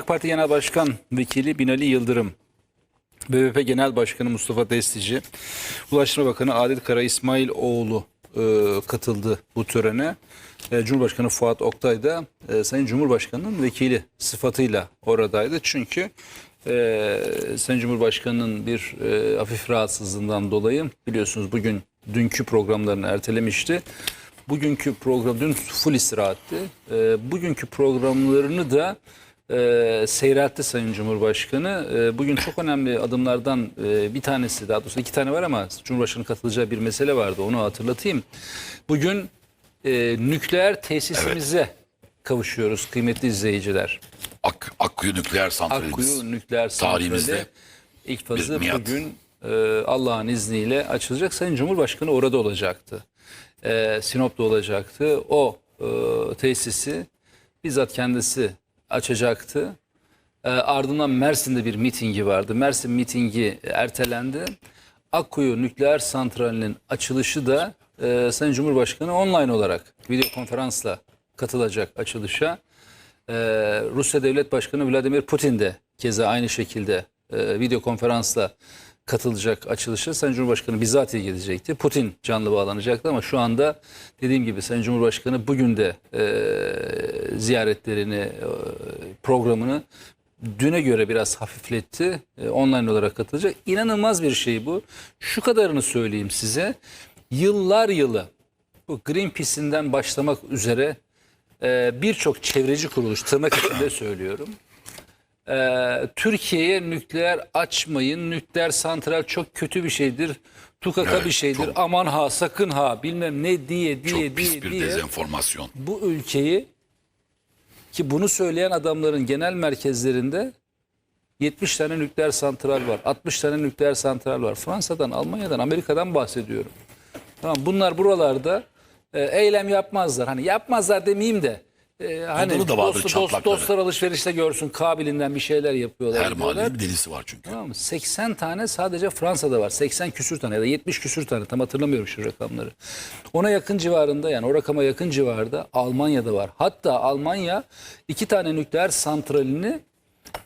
AK Parti Genel Başkan Vekili Binali Yıldırım, BBP Genel Başkanı Mustafa Destici, Ulaştırma Bakanı Adil Kara İsmailoğlu e, katıldı bu törene. E, Cumhurbaşkanı Fuat Oktay da e, Sayın Cumhurbaşkanı'nın vekili sıfatıyla oradaydı. Çünkü e, Sayın Cumhurbaşkanı'nın bir e, hafif rahatsızlığından dolayı biliyorsunuz bugün dünkü programlarını ertelemişti. Bugünkü program dün full istirahatti. E, bugünkü programlarını da e, seyreltti Sayın Cumhurbaşkanı. E, bugün çok önemli adımlardan e, bir tanesi, daha doğrusu iki tane var ama Cumhurbaşkanı katılacağı bir mesele vardı. Onu hatırlatayım. Bugün e, nükleer tesisimize kavuşuyoruz kıymetli izleyiciler. Ak, Akkuyu nükleer santralimiz. Akkuyu nükleer santrali Tarihimizde ilk fazı bugün e, Allah'ın izniyle açılacak. Sayın Cumhurbaşkanı orada olacaktı. E, Sinop'ta olacaktı. O e, tesisi bizzat kendisi açacaktı. E, ardından Mersin'de bir mitingi vardı. Mersin mitingi ertelendi. Akkuyu nükleer santralinin açılışı da e, Sayın Cumhurbaşkanı online olarak video konferansla katılacak açılışa. Ee, Rusya Devlet Başkanı Vladimir Putin de keza aynı şekilde e, video konferansla katılacak açılışa. Sayın Cumhurbaşkanı bizatihi gidecekti. Putin canlı bağlanacaktı ama şu anda dediğim gibi Sayın Cumhurbaşkanı bugün de e, ziyaretlerini, e, programını düne göre biraz hafifletti. E, online olarak katılacak. İnanılmaz bir şey bu. Şu kadarını söyleyeyim size. Yıllar yılı bu Greenpeace'inden başlamak üzere e, birçok çevreci kuruluş tırnak içinde söylüyorum. E, Türkiye'ye nükleer açmayın, nükleer santral çok kötü bir şeydir, tukaka Evet, bir şeydir, çok- aman ha sakın ha bilmem ne diye diye çok pis diye bir diye dezenformasyon. bu ülkeyi ki bunu söyleyen adamların genel merkezlerinde 70 tane nükleer santral var. 60 tane nükleer santral var. Fransa'dan, Almanya'dan, Amerika'dan bahsediyorum. Tamam bunlar buralarda e, eylem yapmazlar. Hani yapmazlar demeyeyim de e, hani Onların da vardır dost, dost, çatlakları. dostlar alışverişte görsün kabilinden bir şeyler yapıyorlar. Her diyorlar. mahallenin bir delisi var çünkü. Tamam mı? 80 tane sadece Fransa'da var. 80 küsür tane ya da 70 küsür tane tam hatırlamıyorum şu rakamları. Ona yakın civarında yani o rakama yakın civarda Almanya'da var. Hatta Almanya iki tane nükleer santralini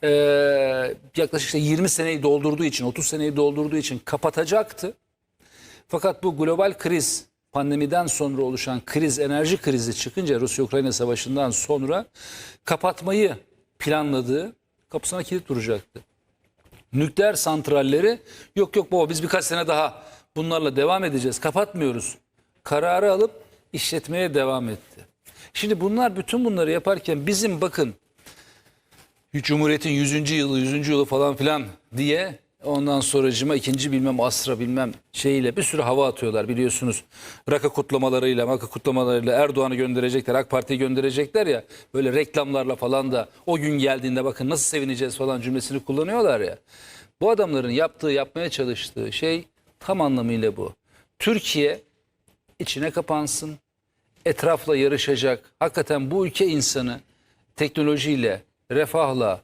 eee, yaklaşık işte 20 seneyi doldurduğu için 30 seneyi doldurduğu için kapatacaktı. Fakat bu global kriz pandemiden sonra oluşan kriz enerji krizi çıkınca Rusya-Ukrayna savaşından sonra kapatmayı planladığı kapısına kilit duracaktı nükleer santralleri yok yok baba biz birkaç sene daha bunlarla devam edeceğiz kapatmıyoruz kararı alıp işletmeye devam etti. Şimdi bunlar bütün bunları yaparken bizim bakın Cumhuriyet'in 100. yılı 100. yılı falan filan diye ondan sonracıma ikinci bilmem asra bilmem şeyiyle bir sürü hava atıyorlar biliyorsunuz. Raka kutlamalarıyla maka kutlamalarıyla Erdoğan'ı gönderecekler AK Parti'yi gönderecekler ya böyle reklamlarla falan da o gün geldiğinde bakın nasıl sevineceğiz falan cümlesini kullanıyorlar ya. Bu adamların yaptığı yapmaya çalıştığı şey tam anlamıyla bu. Türkiye içine kapansın etrafla yarışacak. Hakikaten bu ülke insanı teknolojiyle, refahla,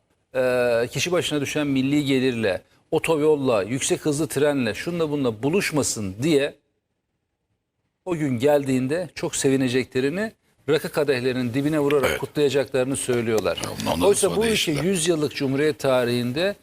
kişi başına düşen milli gelirle, otoyolla, yüksek hızlı trenle, şunla bununla buluşmasın diye o gün geldiğinde çok sevineceklerini rakı kadehlerinin dibine vurarak Evet. kutlayacaklarını söylüyorlar. ondan Oysa bu ülke değiştiler. 100 yıllık Cumhuriyet tarihinde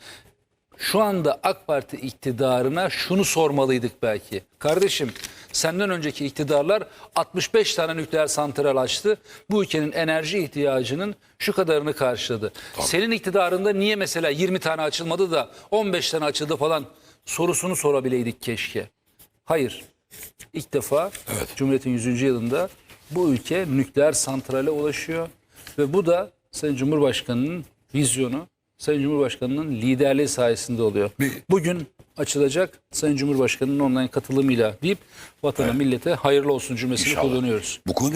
şu anda AK Parti iktidarına şunu sormalıydık belki. Kardeşim senden önceki iktidarlar 65 tane nükleer santral açtı. Bu ülkenin enerji ihtiyacının şu kadarını karşıladı. Senin iktidarında niye mesela 20 tane açılmadı da 15 tane açıldı falan sorusunu sorabileydik keşke. Hayır. İlk defa Cumhuriyet'in 100. yılında bu ülke nükleer santrale ulaşıyor. Ve bu da Sayın Cumhurbaşkanı'nın vizyonu, Sayın Cumhurbaşkanı'nın liderliği sayesinde oluyor. Bir- Bugün açılacak Sayın Cumhurbaşkanı'nın online katılımıyla deyip vatana millete hayırlı olsun cümlesini İnşallah. kullanıyoruz. Bu konu